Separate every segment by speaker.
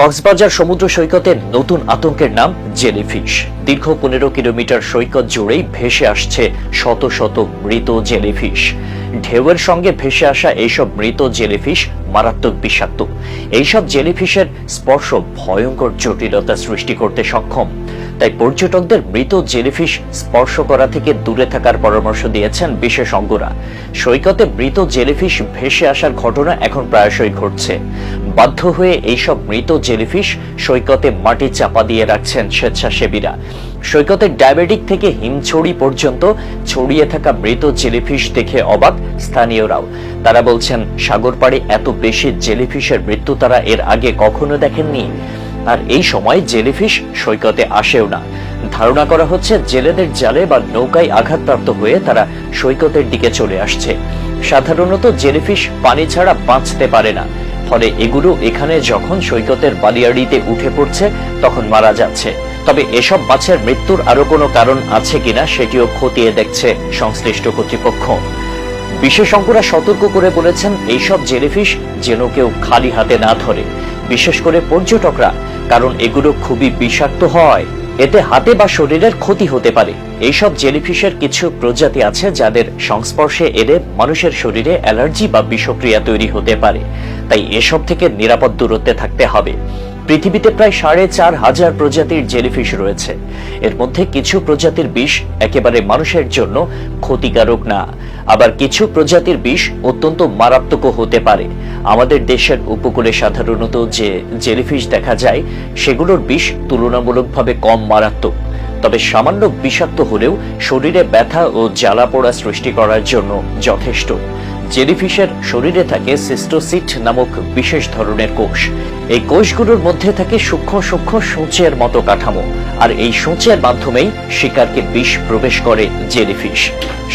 Speaker 1: কক্সবাজার সমুদ্র সৈকতের নতুন আতঙ্কের নাম জেলিফিশ। দীর্ঘ পনেরো কিলোমিটার সৈকত জুড়েই ভেসে আসছে শত শত মৃত জেলিফিশ। ঢেউয়ের সঙ্গে ভেসে আসা এইসব মৃত জেলিফিশ মারাত্মক বিষাক্ত। এইসব জেলিফিশের স্পর্শ ভয়ঙ্কর জটিলতা সৃষ্টি করতে সক্ষম। তাই পর্যটকদের মৃত জেলিফিশ স্পর্শ করা থেকে দূরে থাকার পরামর্শ দিয়েছেন বিশেষজ্ঞরা সৈকতে মৃত জেলিফিশ ভেসে আসার ঘটনা এখন প্রায়শই ঘটছে। বাধ্য হয়ে এইসব মৃত জেলিফিশ সৈকতে মাটি চাপা দিয়ে রাখছেন স্বেচ্ছাসেবীরা। সৈকতের ডায়াবেটিক থেকে হিমছড়ি পর্যন্ত ছড়িয়ে থাকা মৃত জেলিফিশ দেখে অবাক স্থানীয়রাও। তারা বলছেন সাগর পাড়ে এত বেশি জেলিফিশের মৃত্যু তারা এর আগে কখনো দেখেননি। আর এই সময় জেলিফিশ সৈকতে আসেও না। ধারণা করা হচ্ছে জেলেদের জালে বা নৌকায় আঘাতপ্রাপ্ত হয়ে তারা সৈকতের দিকে চলে আসছে। সাধারণত জেলিফিশ পানি ছাড়া বাঁচতে পারে না। ফলে এগুলো এখানে যখন সৈকতের বালিয়াড়িতে উঠে পড়ছে, তখন মারা যাচ্ছে। তবে এসব মাছের মৃত্যুর আরও কোনো কারণ আছে কিনা সেটিও খতিয়ে দেখছে সংশ্লিষ্ট কর্তৃপক্ষ। বিশেষজ্ঞরা সতর্ক করে বলেছেন, এইসব জেলিফিশ যেন কেউ খালি হাতে না ধরে। বিশেষ করে পর্যটকরা, কারণ এগুলো খুবই বিষাক্ত হয়। এতে হাতে বা শরীরের ক্ষতি হতে পারে। এইসব জেলিফিশের কিছু প্রজাতি আছে যাদের সংস্পর্শে এলে মানুষের শরীরে অ্যালার্জি বা বিষক্রিয়া তৈরি হতে পারে। তাই এসব থেকে নিরাপদ দূরত্বে থাকতে হবে। পৃথিবীতে প্রায় সাড়ে চার হাজার প্রজাতির জেলিফিশ রয়েছে। এর মধ্যে কিছু প্রজাতির বিষ একেবারে মানুষের জন্য ক্ষতিকারক না। আবার কিছু প্রজাতির বিষ অত্যন্ত মারাত্মকও হতে পারে। আমাদের দেশের উপকূলে সাধারণত যে জেলিফিশ দেখা যায়, সেগুলোর বিষ তুলনামূলকভাবে কম মারাত্মক। তবে সামান্য বিষাক্ত হলেও শরীরে ব্যথা ও জ্বালা পোড়া সৃষ্টি করার জন্য যথেষ্ট। জেলিফিশের শরীরে থাকে সিস্টোসিট নামক বিশেষ ধরনের কোষ। এই কোষগুলোর মধ্যে থাকে সূক্ষ্ম সূক্ষ্ম সূচের মতো কাঠামো, আর এই সূচের মাধ্যমেই শিকারকে বিষ প্রবেশ করে জেলিফিশ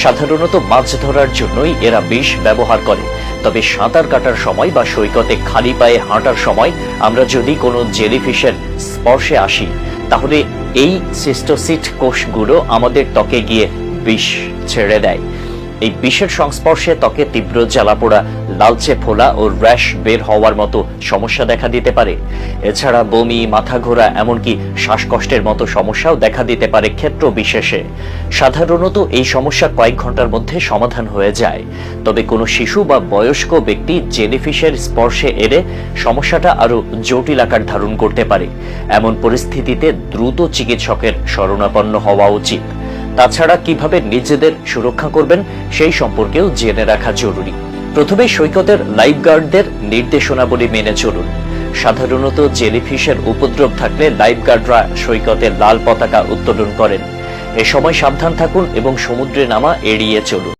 Speaker 1: সাধারণত মাছ ধরার জন্যই এরা বিষ ব্যবহার করে, তবে সাঁতার কাটার সময় বা সৈকতে খালি পায়ে হাঁটার সময় আমরা যদি কোনো জেলিফিশের স্পর্শে আসি, তাহলে এই সিস্টোসিট কোষগুলো আমাদের ত্বকে গিয়ে বিষ ছেড়ে দেয়। এই বিষের সংস্পর্শে ত্বকে তীব্র জ্বালাপোড়া, লালচে ফোলা ও র্যাশ বের হওয়ার মতো সমস্যা দেখা দিতে পারে। এছাড়া বমি, মাথা ঘোরা, এমনকি শ্বাসকষ্টের মতো সমস্যাও দেখা দিতে পারে ক্ষেত্র বিশেষে। সাধারণত এই সমস্যা কয়েক ঘণ্টার মধ্যে সমাধান হয়ে যায়। তবে কোনো শিশু বা বয়স্ক ব্যক্তি জেলিফিশের স্পর্শে এলে সমস্যাটা আরও জটিল আকার ধারণ করতে পারে। এমন পরিস্থিতিতে দ্রুত চিকিৎসকের শরণাপন্ন হওয়া উচিত। তাছাড়া কীভাবে নিজেদের সুরক্ষা করবেন সেই সম্পর্কেও জেনে রাখা জরুরি। প্রথমে সৈকতের লাইফগার্ডদের নির্দেশনাবলী মেনে চলুন। সাধারণত জেলিফিশের উপদ্রব থাকলে লাইফগার্ডরা সৈকতে লাল পতাকা উত্তোলন করেন। এ সময় সাবধান থাকুন এবং সমুদ্রে নামা এড়িয়ে চলুন।